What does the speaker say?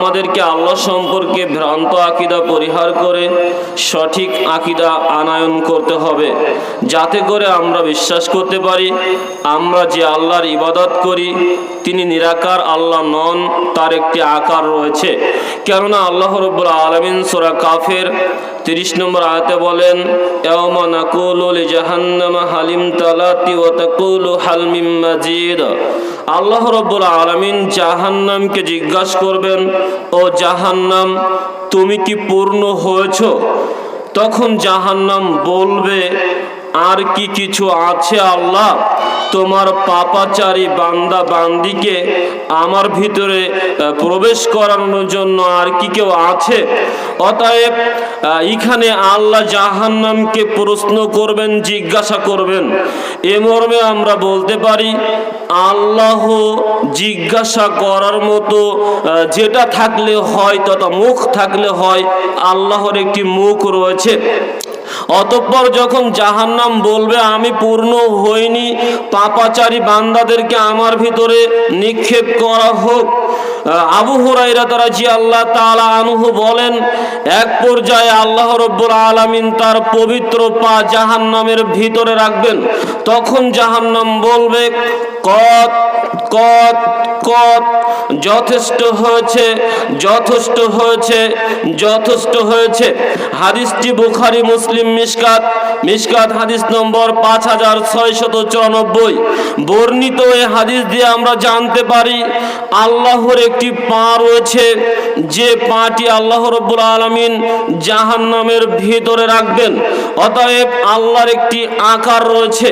আমাদেরকে আল্লাহ সম্পর্কে ভ্রান্ত আকিদা পরিহার করে, সঠিক আকিদা আনায়ন করতে হবে। যাতে করে আমরা বিশ্বাস করতে পারি, আমরা যে আল্লাহর ইবাদত করি, তিনি নিরাকার আল্লাহ নন, তার একটি আকার রয়েছে। কেননা আল্লাহ রব্বুল আলমিন সোরা কাফের তিরিশ নম্বর আয়াতে বলেন, ইয়াউমা নাকুলু লিজাহান্নামা, হালিম তালাতি ওয়া তাকুলু মাজিদ। আল্লাহ রব্বুল আলামিন জাহান্নামকে জিজ্ঞাসা করবেন, ও জাহান্নাম, তুমি কি পূর্ণ হয়েছো? তখন জাহান্নাম বলবে, আর কি কিছু আছে আল্লাহ? তোমার পাপাচারী বান্দা বান্দিকে আমার ভিতরে প্রবেশ করানোর জন্য আর কি কেউ আছে? অতএব এখানে আল্লাহ জাহান্নামকে প্রশ্ন করবেন, জিজ্ঞাসা করবেন। এ মর্মে আমরা বলতে পারি, আল্লাহ জিজ্ঞাসা করার মতো যেটা থাকলে হয় তথা মুখ থাকলে হয়, আল্লাহর একটি মুখ রয়েছে। অতঃপর যখন জাহান্নাম বলবে, আমি পূর্ণ হইনি পাপাচারী বান্দাদেরকে আমার ভিতরে নিক্ষেপ করা হোক। আবু হুরাইরা তারা জি আল্লাহ তাআলা আনহু বলেন, এক পর্যায়ে আল্লাহ রব্বুল আলামিন তার পবিত্র পা জাহান্নামের ভিতরে রাখবেন। তখন জাহান্নাম বলবে, কত কত কত যথেষ্ট হয়েছে যথেষ্ট হয়েছে যথেষ্ট হয়েছে। হাদিসটি বুখারি, মুসলিম মিশকাত মিশকাত হাদিস নম্বর পাঁচ হাজার ছয়শত চুরানব্বই। বর্ণিত এই হাদিস দিয়ে আমরা জানতে পারি, আল্লাহর একটি পা রয়েছে, যে পাটি আল্লাহ রব্বুল আলমিন জাহান্নামের ভিতরে রাখবেন। অতএব আল্লাহর একটি আকার রয়েছে।